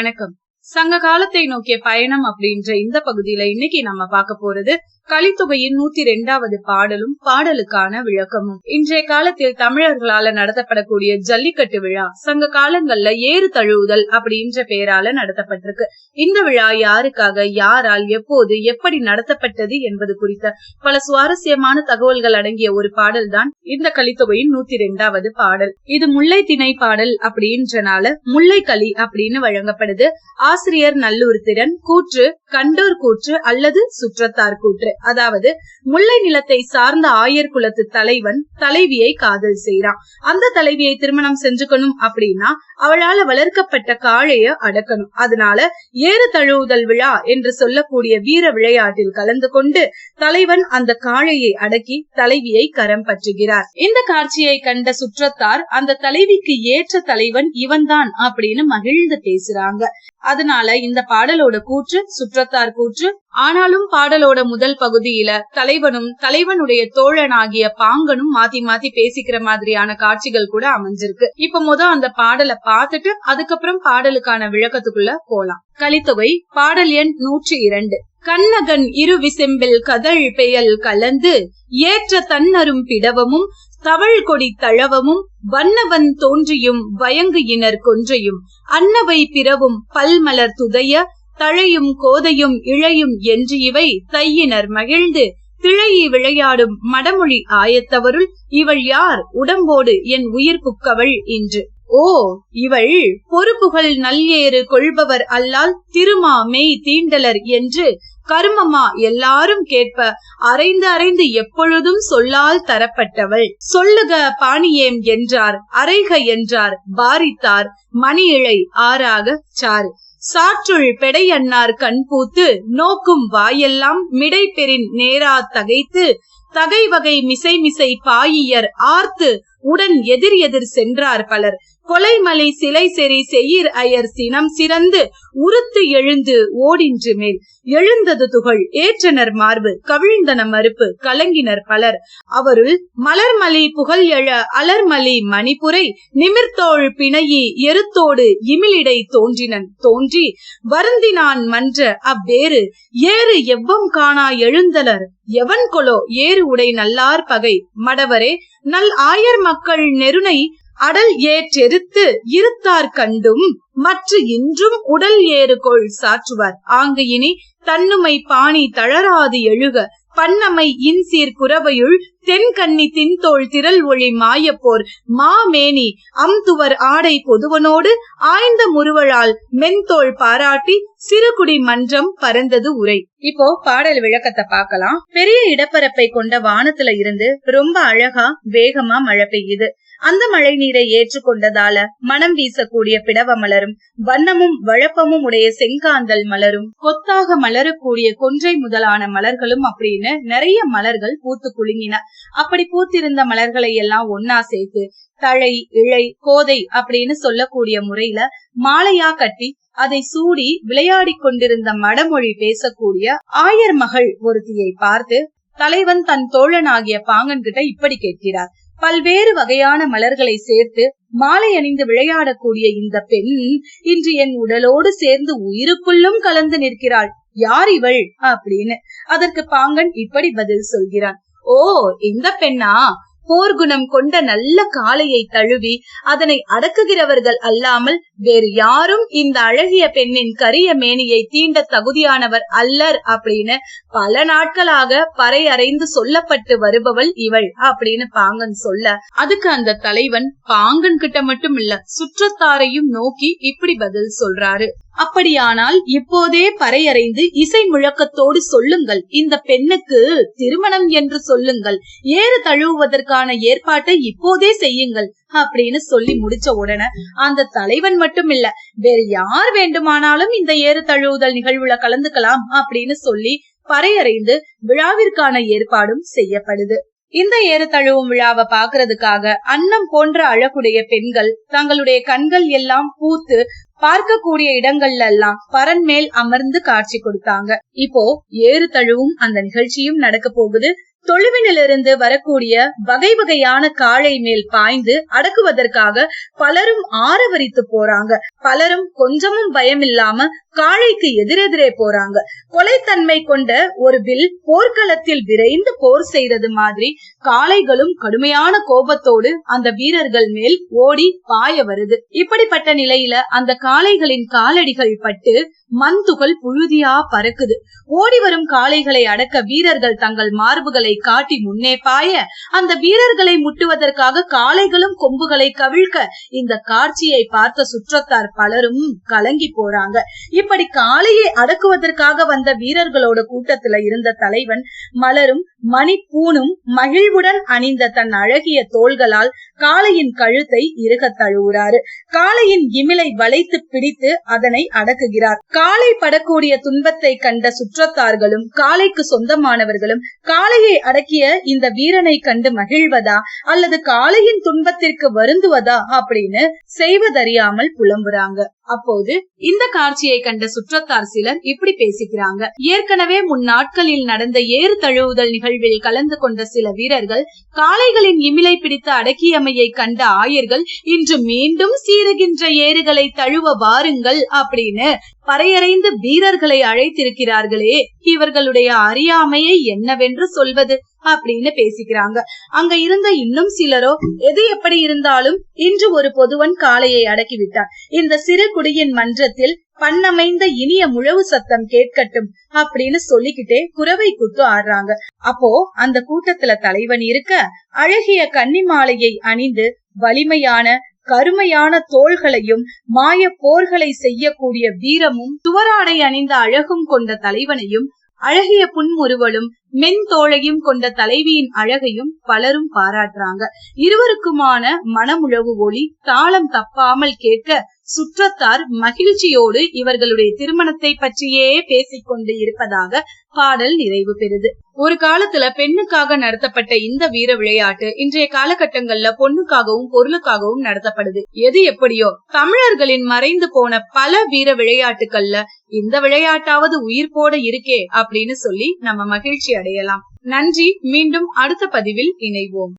வணக்கம். சங்க காலத்தை நோக்கிய பயணம் அப்படின்ற இந்த பகுதியில இன்னைக்கு நம்ம பார்க்க போறது கலித்தொகையின் நூத்தி ரெண்டாவது பாடலும் பாடலுக்கான விளக்கமும். இன்றைய காலத்தில் தமிழர்களால நடத்தப்படக்கூடிய ஜல்லிக்கட்டு விழா சங்க காலங்கள்ல ஏறு தழுவுதல் அப்படின்ற பெயரால நடத்தப்பட்டிருக்கு. இந்த விழா யாருக்காக யாரால் எப்போது எப்படி நடத்தப்பட்டது என்பது குறித்த பல சுவாரஸ்யமான தகவல்கள் அடங்கிய ஒரு பாடல் தான் இந்த கலித்தொகையின் நூத்தி ரெண்டாவது பாடல். இது முல்லை திணை பாடல் அப்படின்றனால முல்லை களி அப்படின்னு வழங்கப்படுது. ஆசிரியர் நல்லூர் திறன் கூற்று கண்டோர் கூற்று அல்லது சுற்றத்தார் கூற்று. அதாவது முல்லை நிலத்தை சார்ந்த ஆயர் குலத்து தலைவன் தலைவியை காதல் செய்யறான் அந்த தலைவியை திருமணம் செஞ்சுக்கணும் அப்படின்னா அவளால வளர்க்கப்பட்ட காளைய அடக்கணும். அதனால ஏறு தழுவுதல் விழா என்று சொல்லக்கூடிய வீர விளையாட்டில் கலந்து கொண்டு தலைவன் அந்த காளையை அடக்கி தலைவியை கரம் பற்றுகிறார். இந்த காட்சியை கண்ட சுற்றத்தார் அந்த தலைவிக்கு ஏற்ற தலைவன் இவன்தான் அப்படின்னு மகிழ்ந்து பேசுறாங்க. அதனால இந்த பாடலோட கூற்று சுற்றத்தார் கூற்று ஆனாலும் பாடலோட முதல் பகுதியில தலைவனும் தலைவனுடைய தோழனாகிய பாங்கனும் மாத்தி மாத்தி பேசிக்கிற மாதிரியான காட்சிகள் கூட அமைஞ்சிருக்கு. இப்ப முத அந்த பாடலை பார்த்துட்டு அதுக்கப்புறம் பாடலுக்கான விளக்கத்துக்குள்ள போலாம். கலித்தொகை பாடல் எண் நூற்றி இரண்டு. கண்ணகன் இரு விசெம்பில் கதழ் பெயல் கலந்து ஏற்ற தன்னரும் பிடவமும் தவழ் கொடி தழவமும் வண்ணவன் தோன்றியும் வயங்கு இனர் கொன்றையும். அன்னவை பிறவும் பல்மலர் துதைய தழையும் கோதையும் இழையும் என்று இவை தையினர் மகிழ்ந்து திழையி விளையாடும் மடமொழி ஆயத்தவருள் இவள் யார் உடம்போடு என் உயிர் புக்கவள் இன்று. ஓ இவள் பொறுப்புகள் நல்லேறு கொள்பவர் அல்லால் திருமா மெய் தீண்டலர் என்று கருமமா? எல்லாரும் கேட்ப அரைந்து அரைந்து எப்பொழுதும் சொல்லால் தரப்பட்டவள். சொல்லுக பாணியேம் என்றார். அரைக என்றார். பாரித்தார். மணியிழை ஆறாக சாறு. சாற்றுள் பெடையன்னார் கண் பூத்து நோக்கும் வாயெல்லாம் மிடை பெறின் நேரா தகைத்து தகை வகை மிசை மிசை பாயியர் ஆர்த்து உடன் எதிர் எதிர் சென்றார் பலர். கொலைமலை சிலை செறி செயிர் அயர் சினம் சிறந்து உறுத்து எழுந்து ஓடின்று மேல். எழுந்தது துகள் ஏற்றனர் மார்பு கவிழ்ந்தன மறுப்பு கலங்கினர் பலர். அவருள் மலர்மலி புகழ் எழ அலர்மலி மணிபுரை நிமிர்த்தோள் பிணையி எருத்தோடு இமிலிடை தோன்றினன் தோன்றி வருந்தினான் மன்ற அவ்வேறு ஏறு எவ்வம் காணா எழுந்தலர் எவன் கொலோ ஏறு உடை நல்லார் பகை மடவரே நல் ஆயர் மக்கள் நெருனை அடல் ஏற்றெருத்து இருத்தார் கண்டும் மற்ற இன்றும் உடல் ஏறுகோள் சாற்றுவார். ஆங்கு இனி தன்னுமை பாணி தளராது எழுக பன்னமை இன்சீர் குரவையுள் தென்கண்ணி தின்தோள் திரள் ஒளி மாயப்போர் மாமேனி அம்துவர் ஆடை பொதுவனோடு ஆய்ந்த முறுவலால் மென்தோள் பாராட்டி சிறுகுடி மன்றம் பறந்தது உரை. இப்போ பாடல் விளக்கத்தை பார்க்கலாம். பெரிய இடப்பரப்பை கொண்ட வானத்துல இருந்து ரொம்ப அழகா வேகமா மழை பெய்யுது. அந்த மழை நீரை ஏற்றுக்கொண்டதால மனம் வீசக்கூடிய பிடவ மலரும் வண்ணமும் வழப்பமும் உடைய செங்காந்தல் மலரும் கொத்தாக மலரக்கூடிய கொன்றை முதலான மலர்களும் அப்படின்னு நிறைய மலர்கள் பூத்து குலுங்கின. அப்படி பூத்திருந்த மலர்களை எல்லாம் ஒன்னா சேர்த்து தழை இழை கோதை அப்படின்னு சொல்லக்கூடிய முறையில மாலையா கட்டி அதை சூடி விளையாடி கொண்டிருந்த மடமொழி பேசக்கூடிய ஆயர் மகள் ஒருத்தியை பார்த்து தலைவன் தன் தோழனாகிய பாங்கன் கிட்ட இப்படி கேட்கிறார். பல்வேறு வகையான மலர்களை சேர்த்து மாலை அணிந்து விளையாடக்கூடிய இந்த பெண் இன்று என் உடலோடு சேர்ந்து உயிருக்குள்ளும் கலந்து நிற்கிறாள். யார் இவள்? அப்படின்னு. அதற்கு பாங்கன் இப்படி பதில் சொல்கிறான். ஓ இந்த பெண்ணா? போர்க்குணம் கொண்ட நல்ல காளையை தழுவி அதனை அடக்குகிறவர்கள் அல்லாமல் வேறு யாரும் இந்த அழகிய பெண்ணின் கரிய மேனியை தீண்ட தகுதியானவர் அல்லர் அப்படின்னு பல நாட்களாக பறையறைந்து சொல்லப்பட்டு வருபவள் இவள் அப்படின்னு பாங்கன் சொல்ல. அதுக்கு அந்த தலைவன் பாங்கன் கிட்ட மட்டும் இல்ல சுற்றத்தாரையும் நோக்கி இப்படி பதில் சொல்றாரு. அப்படியானால் இப்போதே பறையறைந்து இசை முழக்கத்தோடு சொல்லுங்கள். இந்த பெண்ணுக்கு திருமணம் என்று சொல்லுங்கள். ஏறு தழுவுவதற்கான ஏற்பாட்டை இப்போதே செய்யுங்கள் அப்படின்னு சொல்லி முடிச்ச உடனே அந்த தலைவன் மட்டும் இல்ல வேற யார் வேண்டுமானாலும் இந்த ஏறு தழுவுதல் நிகழ்வுல கலந்துக்கலாம் அப்படின்னு சொல்லி பறையறைந்து விழாவிற்கான ஏற்பாடும் செய்யப்படுது. இந்த ஏறு தழுவும் விழாவை பாக்குறதுக்காக அன்னம் போன்ற அழகுடைய பெண்கள் தங்களுடைய கண்கள் எல்லாம் பூத்து பார்க்கக்கூடிய இடங்கள்ல எல்லாம் பரன் மேல் அமர்ந்து காட்சி கொடுத்தாங்க. இப்போ ஏறு தழுவும் அந்த நிகழ்ச்சியும் நடக்க போகுது. தொழுவினிலிருந்து வரக்கூடிய வகை வகையான காளை மேல் பாய்ந்து அடக்குவதற்காக பலரும் ஆரவரித்து போறாங்க. பலரும் கொஞ்சமும் பயமில்லாம காளைக்கு எதிரெதிரே போறாங்க. கொலைத்தன்மை கொண்ட ஒரு வில் போர்க்களத்தில் விரைந்து போர் செய்தது மாதிரி காளைகளும் கடுமையான கோபத்தோடு அந்த வீரர்கள் மேல் ஓடி பாய வருது. இப்படிப்பட்ட நிலையில அந்த காளைகளின் காலடிகள் பட்டு மண் துகள் புழுதியா பறக்குது. ஓடி வரும் காளைகளை அடக்க வீரர்கள் தங்கள் மார்புகளை காட்டி முன்னே பாய அந்த வீரர்களை முட்டுவதற்காக காளைகளும் கொம்புகளை கவிழ்க்க இந்த காட்சியை பார்த்த சுற்றத்தார் பலரும் கலங்கி போறாங்க. இப்படி காளையை அடக்குவதற்காக வந்த வீரர்களோட கூட்டத்துல இருந்த தலைவன் மலரும் மணிப்பூனும் மகிழ்வுடன் அணிந்த தன் அழகிய தோள்களால் காளையின் கழுத்தை இருக தழுவுறாரு. காளையின் இமிலை வளைத்து பிடித்து அதனை அடக்குகிறார். காளை படக்கூடிய துன்பத்தை கண்ட சுற்றத்தார்களும் காளைக்கு சொந்தமானவர்களும் காளையை அடக்கிய இந்த வீரனை கண்டு மகிழ்வதா அல்லது காளையின் துன்பத்திற்கு வருந்துவதா அப்படின்னு செய்வதறியாமல் புலம்புறாங்க. அப்போது இந்த காட்சியை கண்ட சுற்றத்தார் சிலர் இப்படி பேசிக்கிறாங்க. ஏற்கனவே முன் நாட்களில் நடந்த ஏறு தழுவுதல் நிகழ்வில் கலந்து கொண்ட சில வீரர்கள் காளைகளின் இமிலை பிடித்த அடக்கியமையை கண்ட ஆயர்கள் இன்று மீண்டும் சீருகின்ற ஏறுகளை தழுவ வாருங்கள் அப்படின்னு பறையறைந்து வீரர்களை அழைத்திருக்கிறார்களே இவர்களுடைய அறியாமையை என்னவென்று சொல்வது? அப்படின்னு பேசிக்கிறாங்க. அங்க இருந்த இன்னும் சிலரோ எது எப்படி இருந்தாலும் இன்று ஒரு பொதுவன் காளையை அடக்கிவிட்டார் இந்த சிறு குடியின் மன்றத்தில் பண்ணமைந்த இனிய முழவு சத்தம் கேட்கட்டும் அப்படின்னு சொல்லிக்கிட்டே குறவை குத்து ஆடுறாங்க. அப்போ அந்த கூட்டத்துல தலைவன் இருக்க அழகிய கன்னி மாலையை அணிந்து வலிமையான கருமையான தோள்களையும் மாய போர்களை செய்யக்கூடிய வீரமும் துவராடை அணிந்த அழகும் கொண்ட தலைவனையும் அழகிய புன்முறுவலும் மென் தோழையும் கொண்ட தலைவியின் அழகையும் பலரும் பாராட்டுறாங்க. இருவருக்குமான மனமுழவு ஒளி தாளம் தப்பாமல் கேட்க சுற்றத்தார் மகிழ்ச்சியோடு இவர்களுடைய திருமணத்தை பற்றியே பேசிக்கொண்டு இருப்பதாக பாடல் நிறைவு பெறுது. ஒரு காலத்துல பெண்ணுக்காக நடத்தப்பட்ட இந்த வீர விளையாட்டு இன்றைய காலகட்டங்கள்ல பொண்ணுக்காகவும் பொருளுக்காகவும் நடத்தப்படுது. எது எப்படியோ தமிழர்களின் மறைந்து போன பல வீர விளையாட்டுகள்ல இந்த விளையாட்டாவது உயிர் போட இருக்கே அப்படின்னு சொல்லி நம்ம மகிழ்ச்சி அடையலாம். நன்றி. மீண்டும் அடுத்த பதிவில் இணைவோம்.